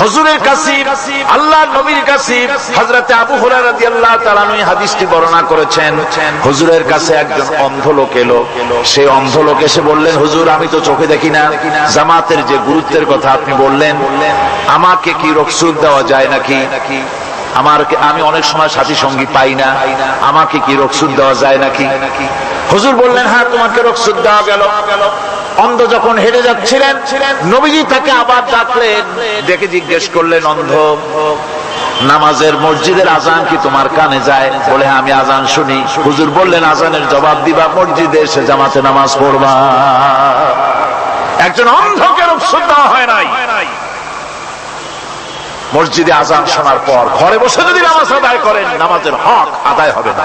হুজুরের কাছে আল্লাহ নবীর কাছে হজরতে আবু হুরায়রা রাদিয়াল্লাহু তাআলা এই হাদিসটি বর্ণনা করেছেন। হুজুরের কাছে একজন অন্ধ লোক এলো। সেই অন্ধ লোক এসে বললেন, হুজুর, আমি তো চোখে দেখি না। জামাতের যে গুরুত্বের কথা আপনি বললেন, আমাকে কি রকসুদ দেওয়া যায় নাকি? আমার আমি অনেক সময় সাথী সঙ্গী পাই না। আমাকে কি রকসুদ দেওয়া যায় নাকি? হুজুর বললেন হ্যাঁ তোমাকে রকসুদ দেওয়া গেল। অন্ধ যখন হেঁটে যাচ্ছিলেন নবীজি তাকে আবার ডাকলেন দেখে জিজ্ঞেস করলেন অন্ধ নামাজের মসজিদের আজান কি তোমার কানে যায়? বলে হ্যাঁ, আমি আজান শুনি। হুজুর বললেন আজানের জবাব দিবা মসজিদে এসে জামাতে নামাজ পড়বা। একজন অন্ধকে দেওয়া হয় নাই। মসজিদে আজান শোনার পর ঘরে বসে যদি নামাজ আদায় করেন নামাজের হক আদায় হবে না।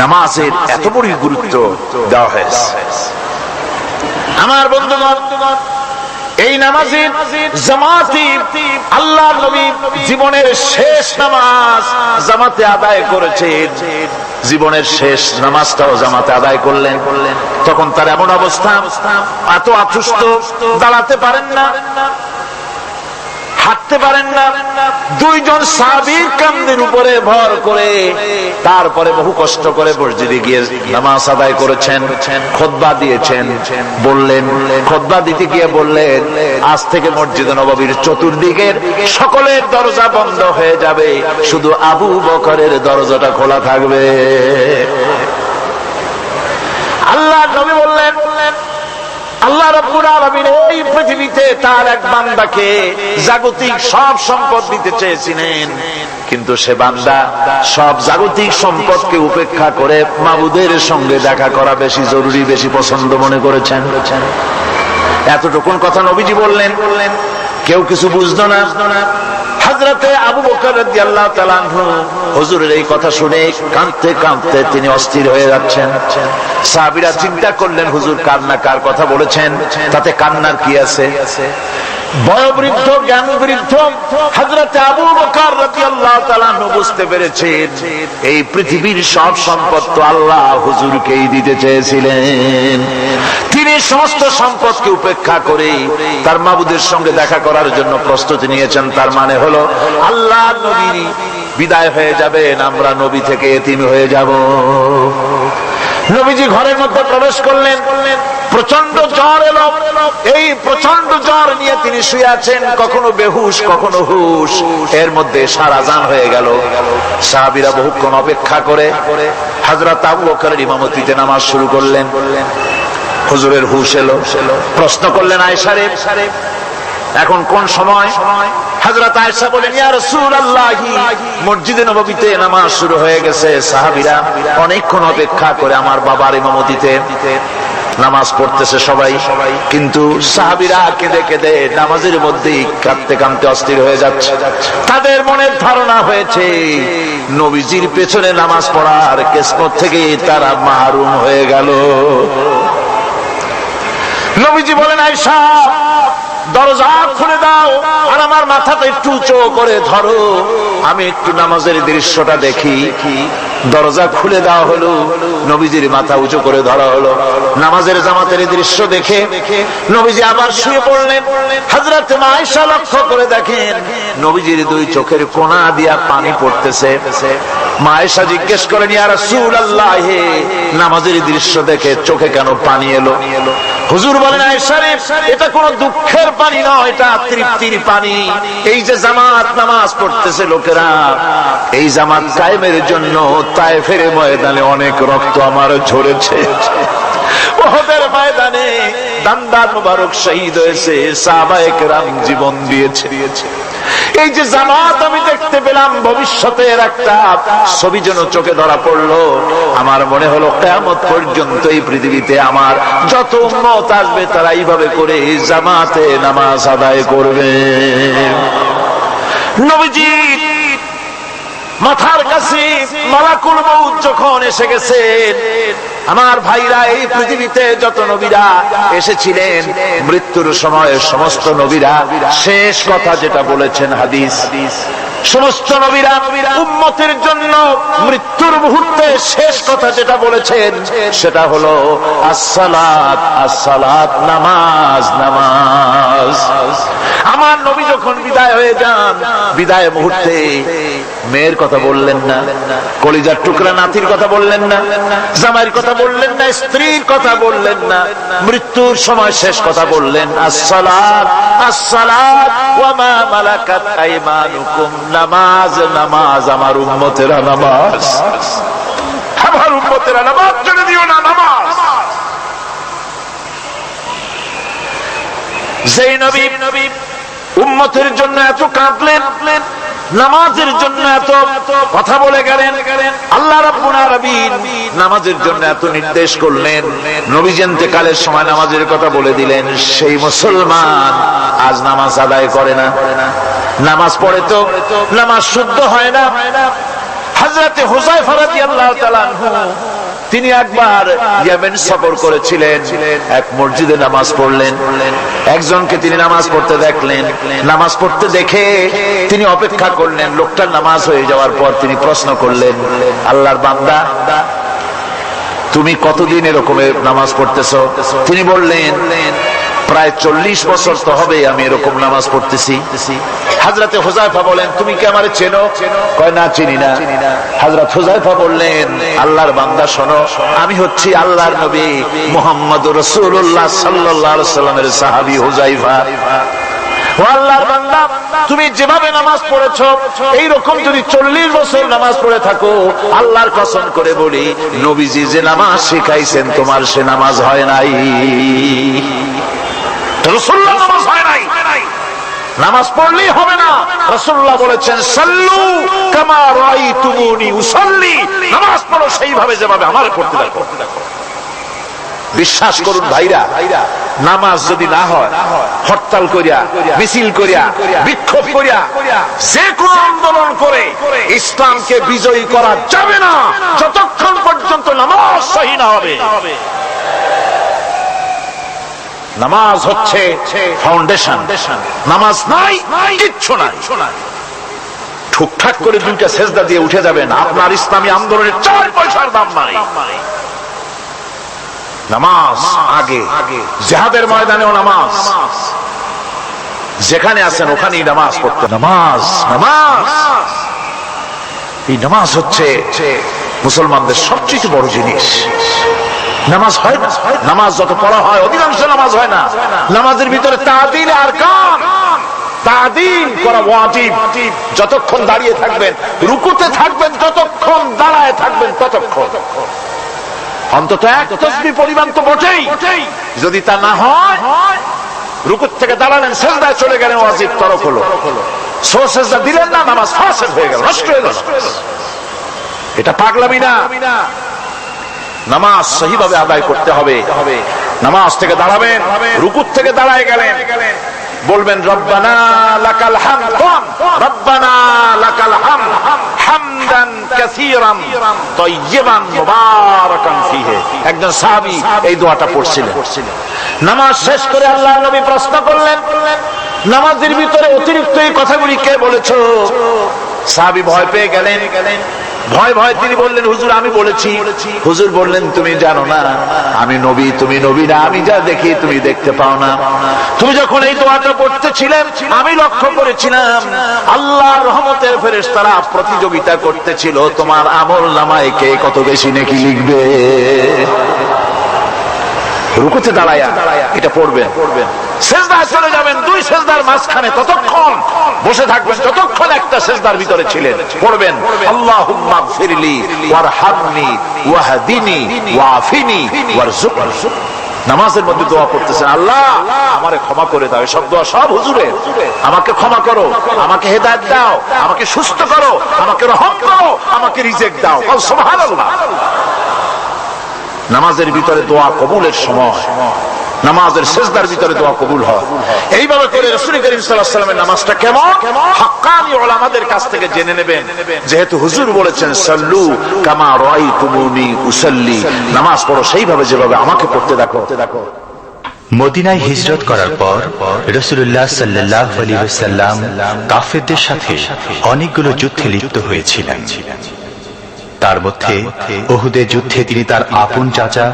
নামাজের এত বড় গুরুত্ব দেওয়া হয়েছে। আমার বন্ধুগণ, এই নামাজের জামাতি আল্লাহ নবী জীবনের শেষ নামাজ জামাতে আদায় করেছেন। জীবনের শেষ নামাজটাও জামাতে আদায় করলেন। তখন তার এমন অবস্থা, এত অসুস্থ, দাঁড়াতে পারেন না। হাঁটতে পারেন না। দুইজন সাবির কান্দের উপরে ভর করে তারপরে বহু কষ্ট করে মসজিদে গিয়ে নামাজ আদায় করেছেন, খোদবা দিয়েছেন, বললেন, খোদবা দিতে গিয়ে বললেন, আজ থেকে মসজিদ নবাবির চতুর্দিকের সকলের দরজা বন্ধ হয়ে যাবে, শুধু আবু বকরের দরজাটা খোলা থাকবে। আল্লাহ নবী বললেন আল্লাহ রব্বুল আলমিন এই পৃথিবীতে তার এক বান্দাকে জাগতিক সব সম্পদ দিতে চেয়েছিলেন। কিন্তু সে বান্দা সব জাগতিক সম্পদকে উপেক্ষা করে মাবুদের সঙ্গে দেখা করা বেশি জরুরি, বেশি পছন্দ মনে করেছেন। এতটুকুন কথা নবীজি বললেন, কেউ কিছু বুঝতো না। আবু বকর রাদিয়াল্লাহু তাআলা হুজুরের এই কথা শুনে কাঁদতে কাঁদতে তিনি অস্থির হয়ে যাচ্ছেন। সাবিরা চিন্তা করলেন, হুজুর কান্না কার কথা বলেছেন, তাতে কান্নার কি আছে? বয়োবৃদ্ধ জ্ঞান বৃদ্ধ হযরতে আবু বকর রাদিয়াল্লাহু তাআলা বুঝতে পেরেছেন, এই পৃথিবীর সব সম্পদ তো আল্লাহ হুজুরকেই দিতে চেয়েছিলেন। তিনি সমস্ত সম্পদকে উপেক্ষা করে তার মাবুদের সঙ্গে দেখা করার জন্য প্রস্তুতি নিয়েছেন, তার মানে হলো আল্লাহ বিদায় হয়ে যাবেন, আমরা নবী থেকে এতিম হয়ে যাব। নবীজি ঘরের মধ্যে প্রবেশ করলেন। প্রচণ্ড জ্বর এলো। এই প্রচণ্ড জ্বর নিয়ে তিনি শুয়ে আছেন। কখনো বেহুশ, কখনো হুশ। এর মধ্যে সারা জান হয়ে গেল। সাহাবিরা বহুক্ষণ অপেক্ষা করে। হাজরত আবু বকরের ইমামতিতে নামাজ শুরু করলেন। হুজুরের হুশ এলো। প্রশ্ন করলেন আয়সারে এখন কোন সময়? আয়েশা বলেন মসজিদে নামাজ শুরু হয়ে গেছে। অনেকক্ষণ অপেক্ষা করে আমার বাবার ইমামতিতে নামাজ পড়তেছে সবাই। কিন্তু কেঁদে কেঁদে নামাজের মধ্যেই কাঁদতে কাঁদতে অস্থির হয়ে যাচ্ছে। তাদের মনের ধারণা হয়েছে, নবীজির পেছনে নামাজ পড়ার কেসমত থেকে তারা মাহরুম হয়ে গেল। নবীজি বলেন আয়সা দরজা খুলে দাও। আর আমার মাথাটা একটু উঁচু করে ধরো। আমি একটু নামাজের দৃশ্যটা দেখি। দরজা খুলে দেওয়া হলো, নবীজির মাথা উঁচু করে ধরা হলো। নামাজের জামাতের দৃশ্য দেখে নবীজি আবার শুয়ে পড়লেন। হাজরত মায়েশা লক্ষ্য করে দেখেন, নবীজির দুই চোখের কোনা দিয়া পানি পড়তেছে। মায়েশা জিজ্ঞেস করেন, ইয়া রাসূলুল্লাহ, নামাজের দৃশ্য দেখে চোখে কেন পানি এলো? হুজুর বলেন, আয়েশা রে, এটা কোনো দুঃখের পানি নয়, এটা তৃপ্তির পানি। এই যে জামাত নামাজ পড়তেছে লোকেরা, এই জামাত কায়েমের জন্য তায়েফের ময়দানে অনেক রক্ত আমার ঝরেছে। ছবি যেন চোখে ধরা পড়ল। আমার মনে হলো কেমত পর্যন্ত এই পৃথিবীতে আমার যত উন্মত আসবে, তারা এইভাবে করে জামাতে নামাজ আদায় করবে। নবীজি মাথার কাছে মালাকুল মউত যখন এসে গেছেন আমার ভাইরা এই পৃথিবীতে যত নবীরা এসেছিলেন, মৃত্যুর সময় সমস্ত নবীরা শেষ কথা যেটা বলেছেন হাদিস, সমস্ত নবীরা উম্মতের জন্য মৃত্যুর মুহূর্তে শেষ কথা যেটা বলেছেন, সেটা হলো আসসালাত আসসালাত, নামাজ নামাজ। আমার নবী যখন বিদায় হয়ে যান, বিদায় মুহূর্তে মেয়ের কথা বললেন না, কলিজার টুকরা নাতির কথা বললেন না, জামাইয়ের কথা বললেন না, স্ত্রীর কথা বললেন না, মৃত্যুর সময় শেষ কথা বললেন, আসসালাত মালাকাত আইমানুকুম, নামাজ নামাজ, আমার উম্মতেরা নামাজ। আমার নামাজ দিও না, নামাজ। যেই নবী নবী উম্মতের জন্য এত কাঁদলেন, নামাজের জন্য এত কথা বলে গেলেন। আল্লাহ নামাজের জন্য এত নির্দেশ করলেন। নবী কালের সময় নামাজের কথা বলে দিলেন, সেই মুসলমান আজ নামাজ আদায় করে না। নামাজ পড়ে তো, নামাজ শুদ্ধ হয় না। হযরতে হুযায়ফা রাদিয়াল্লাহু তাআলা আনহু, তিনি একবার ইয়েমেন সফর করেছিলেন, এক মসজিদে নামাজ পড়লেন। একজনকে তিনি নামাজ পড়তে দেখলেন। নামাজ পড়তে দেখে তিনি অপেক্ষা করলেন, লোকটার নামাজ হয়ে যাওয়ার পর তিনি প্রশ্ন করলেন, আল্লাহর বান্দা, তুমি কতদিন এরকম নামাজ পড়তেছো? তিনি বললেন প্রায় চল্লিশ বছর তো হবে আমি এরকম নামাজ পড়তেছি। হাজরাতে হোজাইফা বলেন, তুমি কি আমার চেনো? কয়, না, চিনি না। হাজরত হোজাইফা বললেন, আল্লাহর বান্দা, শোনো, আমি হচ্ছি আল্লাহর নবী মোহাম্মদ রসুল্লাহ সাল্লাহ সাল্লামের সাহাবি হোজাইফা তুমি যেভাবে নামাজ পড়েছ এই রকম যদি চল্লিশ বছর নামাজ পড়ে থাকো, আল্লাহর কসম করে বলি, নবীজি যে নামাজ শিখাইছেন, তোমার সে নামাজ হয় নাই। নামাজ পড়লেই হবে না। রসুল্লাহ বলেছেন, সাল্লু নামাজ পড়ো সেইভাবে যেভাবে আমার করতে দেখো। বিশ্বাস করুন ভাইরা, নামাজ যদি না হয়, হরতাল করিয়া, মিছিল করিয়া, বিক্ষোভ করিয়া, যে কোন আন্দোলন করে ইসলামকে বিজয়ী করা যাবে না। যতক্ষণ পর্যন্ত নামাজ সহি না হবে। নামাজ হচ্ছে ফাউন্ডেশন নামাজ নাই কিচ্ছু নাই। ঠুকঠাক করে দুইটা সেজদা দিয়ে উঠে যাবেন। আপনার ইসলামী আন্দোলনের চার পয়সার দাম নাই। নামাজ আগে। জেহাদের ময়দানেও নামাজ। যেখানে আছেন ওখানেই নামাজ পড়তে। নামাজ নামাজ। এই নামাজ হচ্ছে মুসলমানদের সবচেয়ে বড় জিনিস। নামাজ হয় না। নামাজ যত পড়া হয়, অধিকাংশ নামাজ হয় না। নামাজের ভিতরে তাদিন আর কাম। যতক্ষণ দাঁড়িয়ে থাকবেন, রুকুতে থাকবেন, যতক্ষণ দাঁড়ায় থাকবেন, ততক্ষণ। অন্তত এক তসবি পরিমাণ তো বটেই। যদি তা না হয় রুকুত থেকে দাঁড়ালেন, সেজদায় চলে গেলেন, ওয়াজিব তরক হলো। সো সেজদা দিলেন না, নামাজ ফাসেদ হয়ে গেল, নষ্ট হয়ে গেল। এটা পাগলামি না। নামাজ সহিভাবে আদায় করতে হবে। নামাজ থেকে দাঁড়াবেন, রুকুর থেকে দাঁড়ায় গেলেন। বলবেন, রব্বানা ফিহি। একজন এই নামাজ শেষ করে আল্লাহর নবী প্রশ্ন করলেন, নামাজের ভিতরে অতিরিক্ত এই কথাগুলি কে বলেছ? সাহাবী ভয় পেয়ে গেলেন। ভয় ভয় তিনি বললেন, হুজুর, আমি বলেছি। হুজুর বললেন, তুমি জানো না, আমি নবী, তুমি নবী না, আমি যা দেখি তুমি দেখতে পাও না। তুমি যখন এই দোয়াটা করতেছিলে আমি লক্ষ্য করেছিলাম, আল্লাহর রহমতের ফেরেশতারা প্রতিযোগিতা করতেছিল, তোমার আমল নামায় কে কত বেশি নাকি লিখবে? রুকুতে দাঁড়ায়া, এটা পড়বে পড়বেন। নামাজের মধ্যে দোয়া করতেছেন, আল্লাহ, আমারে ক্ষমা করে দাও, এসব দোয়া সব হুজুরে, আমাকে ক্ষমা করো, আমাকে হেদায়েত দাও, আমাকে সুস্থ করো, আমাকে রহম করো, আমাকে রিজেক্ট দাও। নামাজের ভিতরে দোয়া কবুলের সময়। নামাজের শেষদার ভিতরে দোয়া কবুল হয়। এইভাবে করে রসুল করিম সাল্লামের নামাজটা কেমন? হাক্কানি ওলামাদের কাছ থেকে জেনে নেবেন। যেহেতু হুজুর বলেছেন, সাল্লু কামা রাই তুমুনি উসাল্লি। নামাজ পড়ো সেইভাবে যেভাবে আমাকে পড়তে দেখো। দেখো মদিনায় হিজরত করার পর রসুল্লাহ সাল্লাহ আলী সাল্লাম কাফেরদের সাথে অনেকগুলো যুদ্ধে লিপ্ত হয়েছিলেন। তার মধ্যে ওহুদে যুদ্ধে তিনি তার আপন চাচা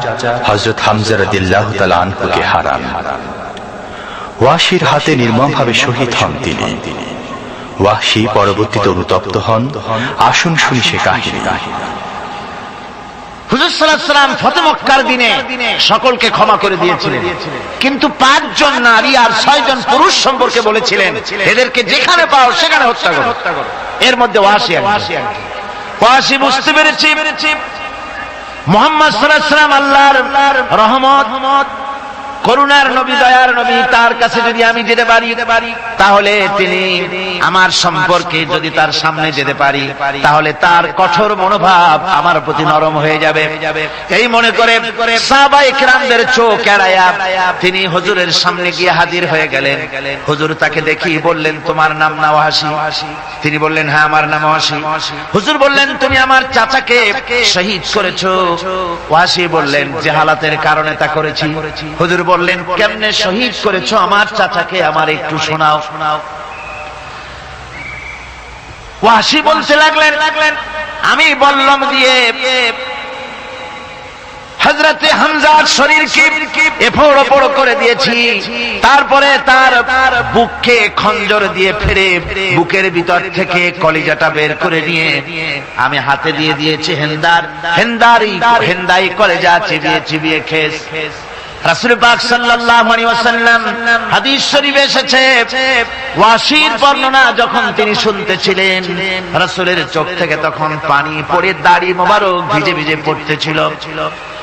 হজরত হামজা রাদিল্লাহ আনহুকে হারান। ওয়াশির হাতে নির্মমভাবে শহীদ হন তিনি। ওয়াশি পরবর্তীতে অনুতপ্ত হন। আসুন শুনি সে কাহিনী। হুজুর সকলকে ক্ষমা করে দিয়েছিলেন। কিন্তু পাঁচজন নারী আর ছয়জন পুরুষ সম্পর্কে বলেছিলেন, এদেরকে যেখানে পাও সেখানে হত্যা করো। এর মধ্যে ওয়াসি ওয়াসি বুঝতে পেরেছি মোহাম্মদ সাল্লাম আল্লাহর রহমত। করুণার নবী, দয়ার নবী, তার কাছে যদি আমি যেতে পারি, তাহলে তিনি আমার সম্পর্কে যদি তার সামনে যেতে পারি, তাহলে তার কঠোর মনোভাব আমার প্রতি নরম হয়ে যাবে। এই মনে করে সাহাবায়ে কেরামদের চোখ এড়ায়া তিনি হুজুরের সামনে গিয়ে হাজির হয়ে গেলেন। হুজুর তাকে দেখি বললেন, তোমার নাম নাওয়াসি তিনি বললেন হ্যাঁ আমার নাম ওয়াসি হুজুর বললেন, তুমি আমার চাচাকে শহীদ করেছ। ওয়াসি বললেন, যে হালাতের কারণে তা করেছি। হুজুর বললেন, কেমনে শহীদ করেছ আমার চাচাকে? আমার একটু শোনাও। শোনাও ওয়াসি বলতে লাগলেন লাগলেন আমি বললাম দিয়ে হজরতে হামজার শরীরকে এফোড় ওপড় করে দিয়েছি। তারপরে তার বুককে খঞ্জর দিয়ে ফেরে বুকের ভিতর থেকে কলিজাটা বের করে নিয়ে আমি হাতে দিয়ে দিয়েছি হেন্দার। হেন্দারি হেন্দাই কলেজা চিবিয়ে চিবিয়ে খেস খেস। রাসূল পাক সাল্লাল্লাহু আলাইহি ওয়াসাল্লাম হাদিস শরীফে এসেছে, ওয়াসির বর্ণনা যখন তিনি শুনতেছিলেন, রাসূলের চোখ থেকে তখন পানি পড়ে দাড়ি মোবারক ভিজে ভিজে পড়তেছিল।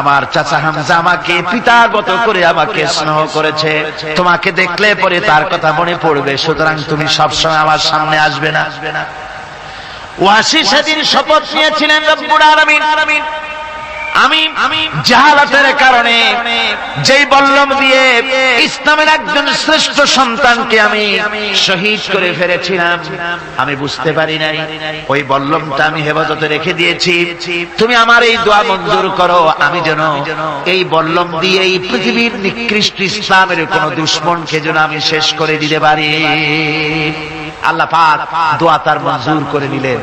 আমার চাচা হামজা আমাকে পিতার মতো করে আমাকে স্নেহ করেছে। তোমাকে দেখলে পরে তার কথা মনে পড়বে, সুতরাং তুমি সবসময় আমার সামনে আসবে না। ওয়াসি সেদিন শপথ নিয়েছিলেন রব্বুল আলামিন। আমি জাহালাতের কারণে যেই বল্লম দিয়ে ইসলামের একজন শ্রেষ্ঠ সন্তানকে আমি শহীদ করে ফেলেছিলাম, আমি বুঝতে পারি নাই। ওই বল্লমটা আমি হেফাজতে রেখে দিয়েছি। তুমি আমার এই দোয়া মঞ্জুর করো, আমি যেন এই বল্লম দিয়ে এই পৃথিবীর নিকৃষ্ট ইসলামের কোন দুশ্মনকে যেন আমি শেষ করে দিতে পারি। আল্লাহ পাক দোয়া তার মঞ্জুর করে নিলেন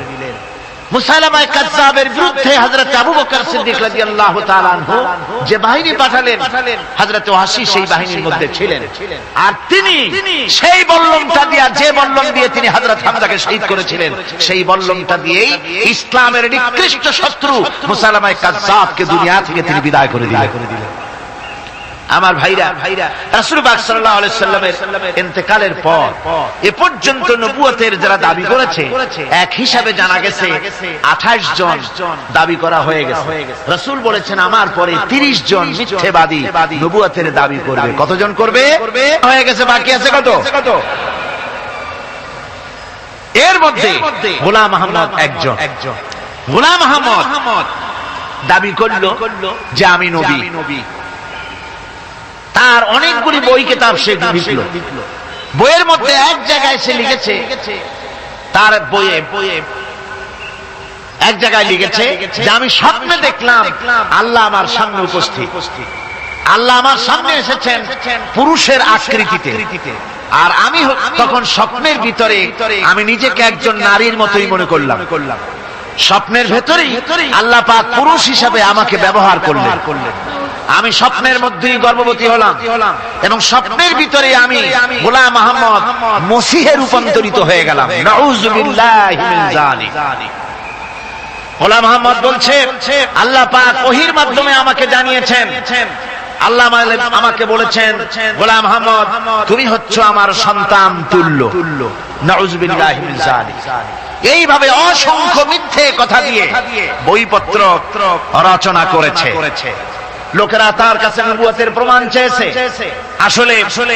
তিনি সেই বল্লমটা দিয়ে যে বল্লম দিয়ে তিনি শহীদ করেছিলেন, সেই দিয়েই ইসলামের নিকৃষ্ট শত্রু মুসালামায় কাজ্জাবকে দুনিয়া থেকে তিনি বিদায় করে দিলেন। আমার ভাইরা ভাইরা রাসূল পাক সাল্লাল্লাহু সাল্লামের ইন্তেকালের পর, এ পর্যন্ত নবুয়তের যারা দাবি করেছে, এক হিসাবে জানা গেছে 28 জন দাবি করা হয়ে গেছে। রাসূল বলেছেন, আমার পরে 30 জন মিথ্যেবাদী নবুয়তের দাবি করবে। কতজন করবে? হয়ে গেছে, বাকি আছে কত? এর মধ্যে গোলাম আহমদ একজন। গোলাম আহমদ দাবি করল যে আমি নবী। তার অনেকগুলি বই কিতাব সে লিখল। বইয়ের মধ্যে এক জায়গায় সে লিখেছে তার বইয়ে বইয়ে এক জায়গায় লিখেছে যে আমি স্বপ্নে দেখলাম আল্লাহ আমার সামনে উপস্থিত। আল্লাহ আমার সামনে এসেছেন পুরুষের আকৃতিতে। আর আমি তখন স্বপ্নের ভিতরে আমি নিজেকে একজন নারীর মতোই মনে করলাম। স্বপ্নের ভেতরেই আল্লাহ পাক পুরুষ হিসাবে আমাকে ব্যবহার করলেন। আমি স্বপ্নের মধ্যেই গর্ভবতী হলাম এবং স্বপ্নের ভিতরে আমি গোলাম আহমদ মসিহে রূপান্তরিত হয়ে গেলাম। গোলাম। আহমদ বলছে আল্লাহ পাক ওহির মাধ্যমে আমাকে জানিয়েছেন। আল্লাহ আমাকে- বলেছেন গোলাম আহমদ তুমি হচ্ছ আমার সন্তান তুল্য। এইভাবে অসংখ্য মিথ্যে কথা দিয়ে বইপত্র রচনা করেছে। লোকেরা তার কাছে নবুয়াতের প্রমাণ চেয়েছে। আসলে আসলে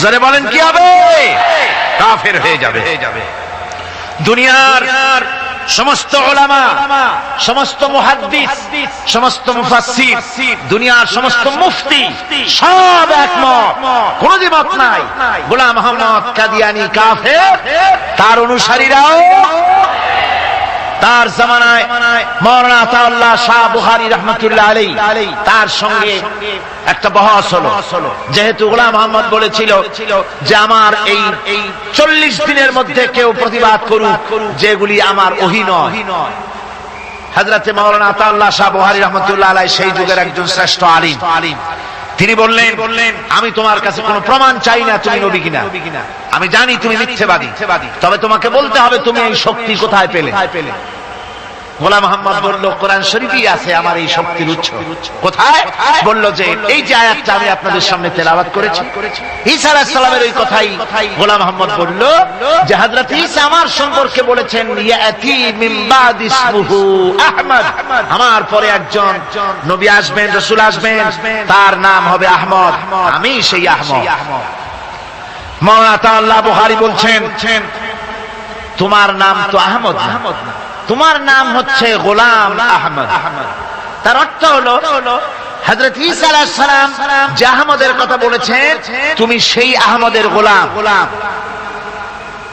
জোরে বলেন কি হবে? কাফের হয়ে যাবে। দুনিয়ার সমস্ত ওলামা সমস্ত মুহাদ্দিস সমস্ত মুফাসসির দুনিয়ার সমস্ত মুফতি সব একমত। কোন দ্বিমত নাই। গোলাম মোহাম্মদ কাদিয়ানি কাফের তার অনুসারীরাও তার জামানায় মৌলানা আতাউল্লাহ শাহ বুখারী রহমতুল্লাহ আলী তার সঙ্গে একটা বহস হলো। যেহেতু গোলাম মোহাম্মদ বলেছিল যে আমার এই চল্লিশ দিনের মধ্যে কেউ প্রতিবাদ করুক যেগুলি আমার ওহি নয়। হাজরাতে মৌলানা আতাউল্লাহ শাহ বুহারি রহমতুল্লাহ আলাই সেই যুগের একজন শ্রেষ্ঠ আলিম। তিনি বললেন বললেন আমি তোমার কাছে কোনো প্রমাণ চাই না তুমি নবী কিনা। আমি জানি তুমি মিথ্যেবাদী। তবে তোমাকে বলতে হবে তুমি এই শক্তি কোথায় পেলে। গোলাম মোহাম্মদ বলল, কোরআন শরীফই আছে আমার এই শক্তির উৎস। কোথায়? বলল যে, এই যে আয়াতটা আমি আপনাদের সামনে তেলাওয়াত করেছি। ঈসা আলাইহিস ওই কথাই গোলাম মোহাম্মদ বলল যে, হযরত ঈসা আমার সম্পর্কে বলেছেন, ইয়াতি মিন ইসমুহু আহমদ। আমার পরে একজন নবী আসবেন, রাসূল আসবেন, তার নাম হবে আহমদ। আমি সেই আহমদ। মাওলানা তাআলা বুখারী বলছেন, তোমার নাম তো আহমদ আহমদ না। তোমার নাম হচ্ছে গোলাম আহমদ। তার অর্থ হলো যে আহমদের কথা বলেছেন, তুমি সেই আহমদের গোলাম।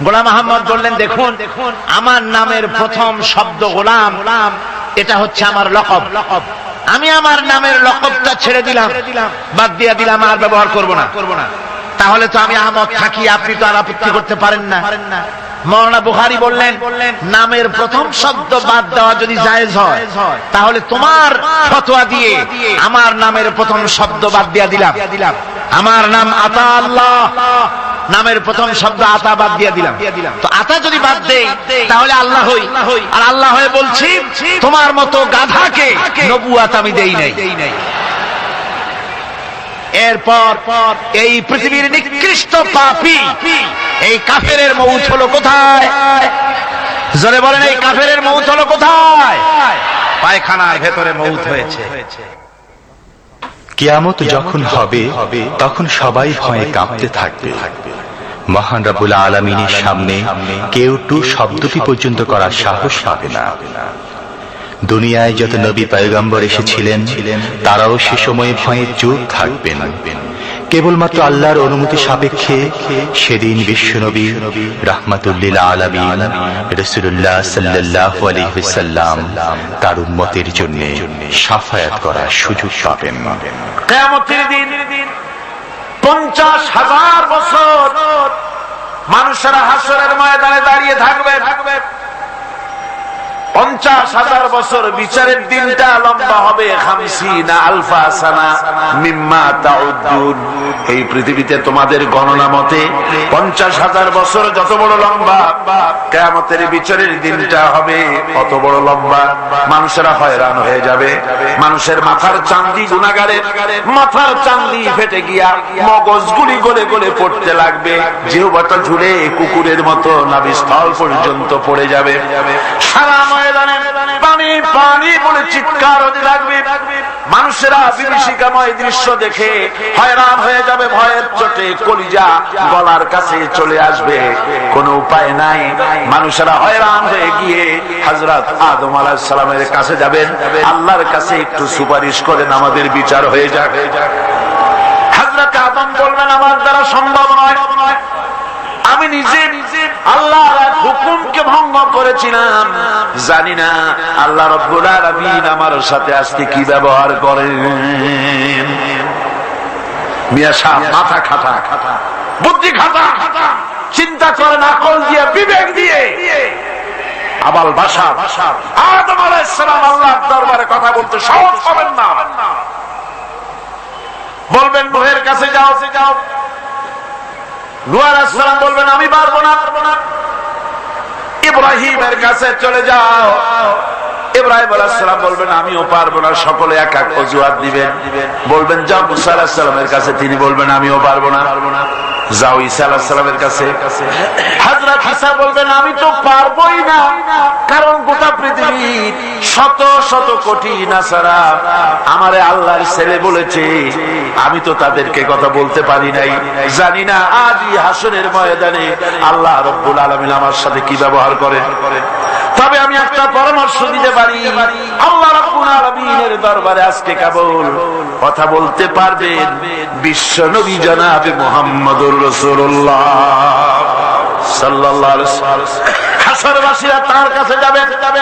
গোলাম আহমদ বললেন, দেখুন দেখুন আমার নামের প্রথম শব্দ গোলাম, এটা হচ্ছে আমার লকব। আমি আমার নামের লকবটা ছেড়ে দিলাম, বাদ দিয়ে দিলাম, আর ব্যবহার করব না করব না। তাহলে তো আমি আহমদ থাকি, আপনি তো আর আপত্তি করতে পারেন না। মৌলানা বুখারি বললেন, নামের প্রথম শব্দ বাদ দেওয়া যদি জায়েজ হয়, তাহলে তোমার ফতোয়া দিয়ে আমার নামের প্রথম শব্দ বাদ দিয়া দিলাম। আমার নাম আতা আল্লাহ, নামের প্রথম শব্দ আতা বাদ দিয়া দিলাম। তো আতা যদি বাদ দেই, তাহলে আল্লাহ হই। আর আল্লাহ হয়ে বলছি, তোমার মতো গাধাকে নবুয়াত আমি দেই নাই। এরপর এই পৃথিবীর নিকৃষ্ট পাপি এই কাফেরের মৌত হলো কোথায়? জোরে বলেন এই কাফেরের মৌত হলো কোথায়? পায়খানার ভেতরে মৌত হয়েছে। কিয়ামত যখন হবে তখন সবাই ভয়ে কাঁপতে থাকবে। মহান রাবুল আলমিনের সামনে কেউ টু শব্দটি পর্যন্ত করার সাহস পাবে না। দুনিয়ায় যত নবী পয়গম্বর এসেছিলেন, তারাও সে সময়ে ভয়ে চুপ থাকবেন। কেবলমাত্র আল্লাহর অনুমতি সাপেক্ষে সেদিন বিশ্বনবী রাহমাতুল্লিল আলামিন রসুল্লাহ সাল্লাহ আলহিসাল্লাম তার উম্মতের জন্য সাফায়াত করার সুযোগ পাবেন। পঞ্চাশ হাজার বছর মানুষেরা হাসরের ময়দানে দাঁড়িয়ে থাকবে থাকবে। পঞ্চাশ হাজার বছর বিচারের দিনটা লম্বা হবে খামসিনা আলফা সানা মিম্মা তাউদ্দুন। এই পৃথিবীতে তোমাদের গণনা মতে পঞ্চাশ হাজার বছর যত বড় লম্বা, কেয়ামতের বিচারের দিনটা হবে অত বড় লম্বা। মানুষেরা হয়রান হয়ে যাবে। মানুষের মাথার চান্দি গুণাগারের মাথার চান্দি ফেটে গিয়া মগজগুলি গলে গলে পড়তে লাগবে। জিহবাটা ঝুলে কুকুরের মতো নাবিস্থল পর্যন্ত পড়ে যাবে। সারা পানি মানুষেরা বিভীষিকাময় হয়ে উপায় নাই। মানুষেরা হয়রান হয়ে গিয়ে হজরত আদম আলাহিসাল্লামের কাছে যাবেন। আল্লাহর কাছে একটু সুপারিশ করেন, আমাদের বিচার হয়ে যাক। হজরত আদম বলবেন, আমার দ্বারা সম্ভব নয়। আমি নিজে নিজে আল্লাহর এক হুকুমকে ভঙ্গ করেছিলাম। জানি না আল্লাহ রব্বুল আলামিন আমার সাথে আজকে কি ব্যবহার করেন। মিয়া সাহেব, মাথা খাটা। বুদ্ধি খাটা। চিন্তা করেন আকল দিয়ে, বিবেক দিয়ে। আবাল বাসা আদম আলাইহিস আল্লাহর দরবারে কথা বলতে সহজ হবেন না। বলবেন, নুহের কাছে যাও। যাও নুয়ালাম বলবেন, আমি পারব না। ইব্রাহিমের কাছে চলে যাও। ইব্রাহিম আলাহাম বলবেন, আমিও পারব না, সকলে এক এক অজুহাত দিবেন। বলবেন, যাও মুসা আলাহিসাল্লামের কাছে। তিনি বলবেন, আমিও পারব না পারব না। আমি তো তাদেরকে কথা বলতে পারি নাই। জানি না আদি হাসনের ময়দানে আল্লাহ রব্বুল আলমিন আমার সাথে কি ব্যবহার করেন। তবে আমি একটা পরামর্শ দিতে পারি। আল্লাহ আলামিনের দরবারে আজকে কাবুল কথা বলতে পারবেন বিশ্ব নবী জনাবে মোহাম্মদুর রসুল্লাহ সাল্লাহ হাসরবাসীরা তার কাছে যাবেন যাবে।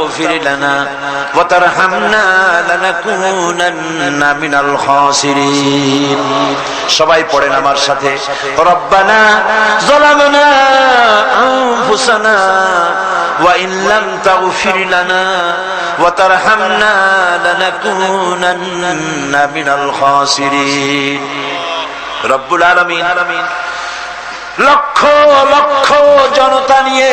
تغفر لنا وترحمنا لنكونن من الخاسرين সবাই পড়েন আমার সাথে রব্বানা ظلمنا أنفسنا وإن لم تغفر لنا وترحمنا لنكونن من الخاسرين رب العالمين লক্ষ লক্ষ জনতা নিয়ে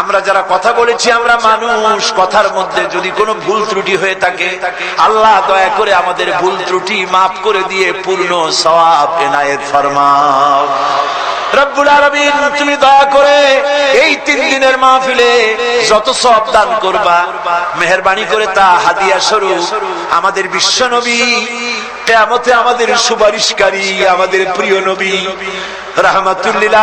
আমরা যারা কথা বলেছি, আমরা মানুষ। কথার মধ্যে যদি কোনো ভুল ত্রুটি হয়ে থাকে, আল্লাহ দয়া করে আমাদের ভুল ত্রুটি মাফ করে দিয়ে পূর্ণ সওয়াব এনায়েত ফরমাও। রব্বুল আলামিন, তুমি দয়া করে এই তিন দিনের মাহফিলে যত সব দান করবা, মেহরবানি করে তা হাদিয়া স্বরূপ। আমাদের বিশ্ব নবী কেয়ামতে আমাদের সুপারিশকারী আমাদের প্রিয় নবী রাহমাতুল্লিল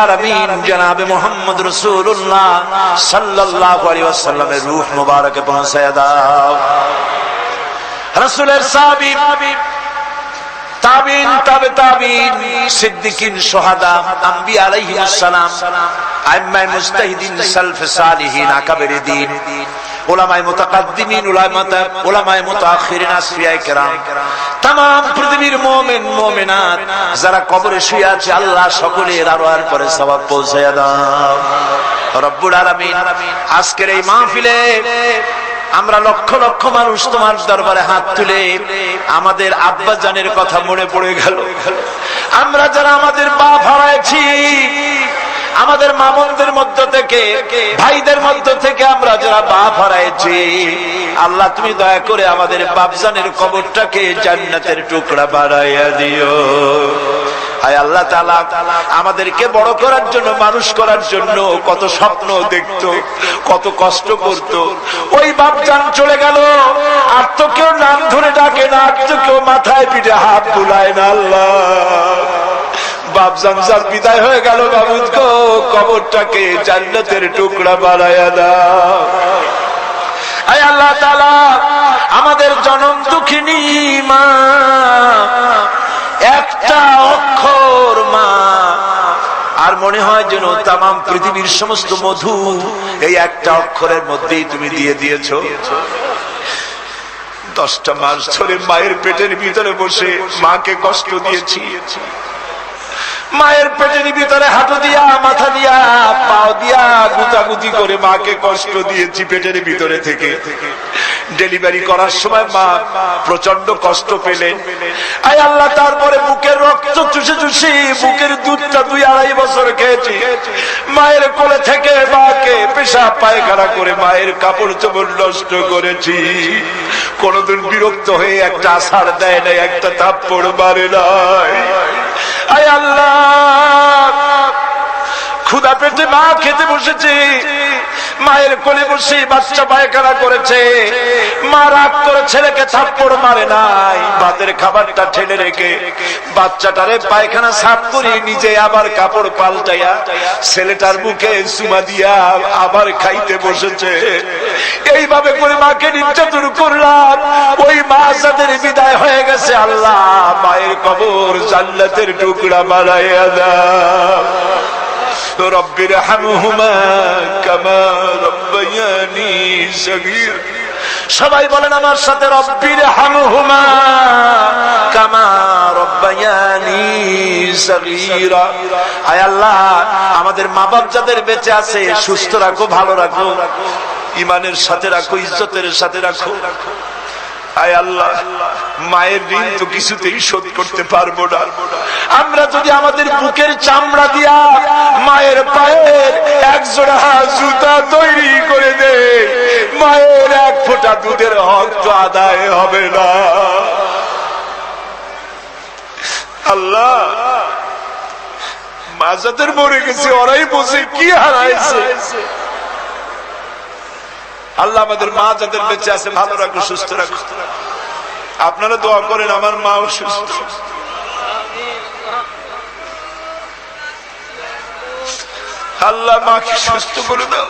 ওলামায় মোতাকাদ্দিমিন, ওলামায় মোতাখিরিন কেরাম। তাম পৃথিবীর মোমেন, মোমেনাত, যারা কবরে শুয়ে আছে, আল্লাহ সকলের আরও আর পরে সবাব পৌঁছায় দাও। রব্বুল আলামিন, আজকের এই মাহফিলে আমরা লক্ষ লক্ষ মানুষ তোমার দরবারে হাত তুলে আমাদের আব্বা জানের কথা মনে পড়ে গেল। আমরা যারা আমাদের পা হারাইছি আমাদের মামনদের মধ্য থেকে, ভাইদের মধ্য থেকে আমরা যারা বাপ হারাইছি আল্লাহ তুমি দয়া করে আমাদের বাপজানের কবরটাকে জান্নাতের টুকরা বাড়াইয়া দিও। হায় আল্লাহ তালা আমাদেরকে বড় করার জন্য, মানুষ করার জন্য কত স্বপ্ন দেখতো, কত কষ্ট করত। ওই বাপজান চলে গেল, আর তো কেউ নাম ধরে ডাকে না, আর তো কেউ মাথায় পিঠে হাত বুলায় না আল্লাহ। বাপজান যার বিদায় হয়ে গেল বাবুদ গো, কবরটাকে জান্নাতের টুকরা বাড়াইয়া দাও। আল্লাহ তালা আমাদের জনম দুঃখিনী মা, একটা অক্ষর মা। আর মনে হয় যেন তাম পৃথিবীর সমস্ত মধু এই একটা অক্ষরের মধ্যেই তুমি দিয়ে দিয়েছ। দশটা মাস ধরে মায়ের পেটের ভিতরে বসে মাকে কষ্ট দিয়েছি। মায়ের পেটের ভিতরে হাঁটু দিয়া, মাথা দিয়া, পাও দিয়া গুতাগুতি করে মাকে কষ্ট দিয়েছি পেটের ভিতরে থেকে। ডেলিভারি করার সময় মা প্রচণ্ড কষ্ট পেলেন। আয় আল্লাহ, তারপরে বুকের রক্ত চুষে চুষি বুকের দুধটা দুই আড়াই বছর খেয়েছি। মায়ের কোলে থেকে মাকে পেশা পায়খানা করে মায়ের কাপড় চোপড় নষ্ট করেছি। কোনদিন বিরক্ত হয়ে একটা আষাঢ় দেয় নাই, একটা থাপ্পড় মারে নাই। আয় আল্লাহ। ক্ষুদা পেটে মা খেতে বসেছে। মায়ের কোলে বসে বাচ্চা পায়খানা করেছে। মা রাগ করে ছেলেকে থাপ্পড় মারে নাই। ভাতের খাবারটা ঠেলে রেখে বাচ্চাটারে পায়খানা সাফ করে নিজে আবার কাপড় পাল্টাইয়া ছেলেটার মুখে সুমা দিয়া আবার খাইতে বসেছে। এইভাবে করে মাকে নির্যাতন করলাম। ওই মা যাদের বিদায় হয়ে গেছে আল্লাহ। মায়ের কবর জান্নাতের টুকরা বাড়াইয়া দাও। রব্বির হামহুমা কামা রব্বায়ানি সগীর। সবাই বলেন আমার সাথে রব্বির হামহুমা কামা রব্বায়ানি সগীরা। আয় আল্লাহ, আমাদের মা বাপ যাদের বেঁচে আছে, সুস্থ রাখো, ভালো রাখো। ইমানের সাথে রাখো, ইজ্জতের সাথে রাখো। আয় আল্লাহ, মায়ের ঋণ তো কিছুতেই শোধ করতে পারব না। আমরা যদি আমাদের বুকের চামড়া দিয়া মায়ের পায়ের এক জোড়া জুতা তৈরি করে দে মায়ের এক ফোঁটা দুধের হক তো আদায় হবে না। আল্লাহ মা যাদের মরে গেছে, ওরাই বসে কি হারাইছে। আল্লাহ আমাদের মা যাদের বেঁচে আছে, ভালো রাখো, সুস্থ রাখো। আপনারা দোয়া করেন, আমার মাও সুস্থ। আল্লাহ মাকে সুস্থ করে দাও।